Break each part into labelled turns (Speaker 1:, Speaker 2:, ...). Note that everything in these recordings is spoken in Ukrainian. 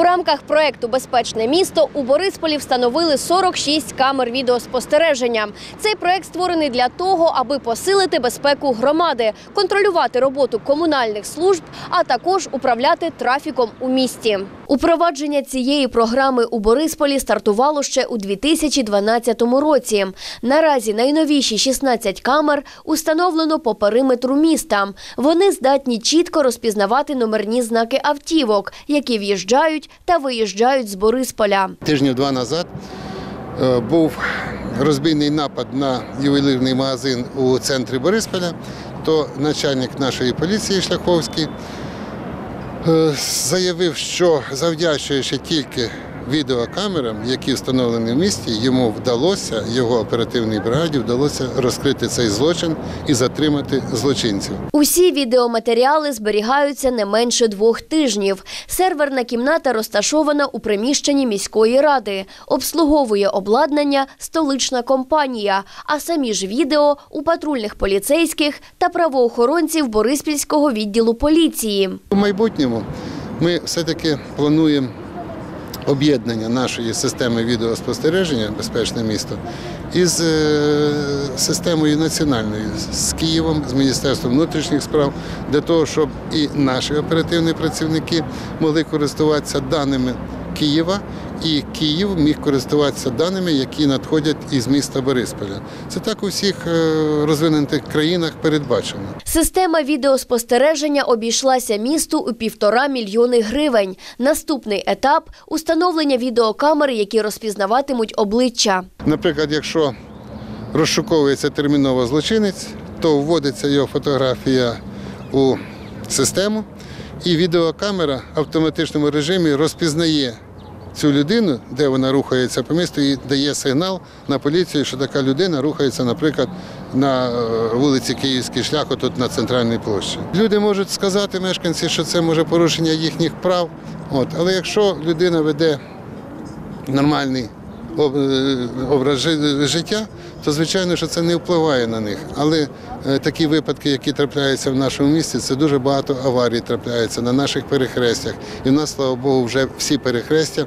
Speaker 1: У рамках проекту Безпечне місто у Борисполі встановили 46 камер відеоспостереження. Цей проект створений для того, аби посилити безпеку громади, контролювати роботу комунальних служб, а також управляти трафіком у місті. Упровадження цієї програми у Борисполі стартувало ще у 2012 році. Наразі найновіші 16 камер установлено по периметру міста. Вони здатні чітко розпізнавати номерні знаки автівок, які в'їжджають та виїжджають з Борисполя.
Speaker 2: Тижнів два назад е, був розбійний напад на ювелірний магазин у центрі Борисполя. То начальник нашої поліції Шляховський заявив, що завдячуючи тільки відеокамерам, які встановлені в місті, йому вдалося, його оперативній бригаді вдалося розкрити цей злочин і затримати злочинців.
Speaker 1: Усі відеоматеріали зберігаються не менше двох тижнів. Серверна кімната розташована у приміщенні міської ради. Обслуговує обладнання столична компанія, а самі ж відео у патрульних поліцейських та правоохоронців Бориспільського відділу поліції.
Speaker 2: У майбутньому ми все-таки плануємо об'єднання нашої системи відеоспостереження Безпечне місто із е, системою національною з Києвом, з Міністерством внутрішніх справ, для того, щоб і наші оперативні працівники могли користуватися даними Києва. І Київ міг користуватися даними, які надходять із міста Борисполя. Це так у всіх е, розвинених країнах передбачено.
Speaker 1: Система відеоспостереження обійшлася місту у півтора мільйони гривень. Наступний етап установлення відеокамер, які розпізнаватимуть обличчя.
Speaker 2: Наприклад, якщо розшуковується терміново злочинець, то вводиться його фотографія у систему, і відеокамера в автоматичному режимі розпізнає цю людину, де вона рухається по місту, і дає сигнал на поліцію, що така людина рухається, наприклад, на е, вулиці Київський шлях, тут на центральній площі. Люди можуть сказати мешканці, що це може порушення їхніх прав. От, але якщо людина веде нормальний образ життя, то звичайно, що це не впливає на них. Але е, такі випадки, які трапляються в нашому місті, це дуже багато аварій трапляється на наших перехрестях. І в нас, слава Богу, вже всі перехрестя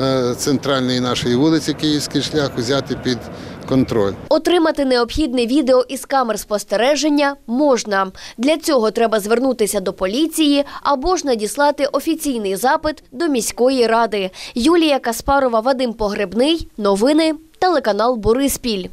Speaker 2: е, центральної нашої вулиці Київський шлях взяти під контроль.
Speaker 1: Отримати необхідне відео із камер спостереження можна. Для цього треба звернутися до поліції або ж надіслати офіційний запит до міської ради. Юлія Каспарова, Вадим Погребний. Новини. Телеканал Бориспіль.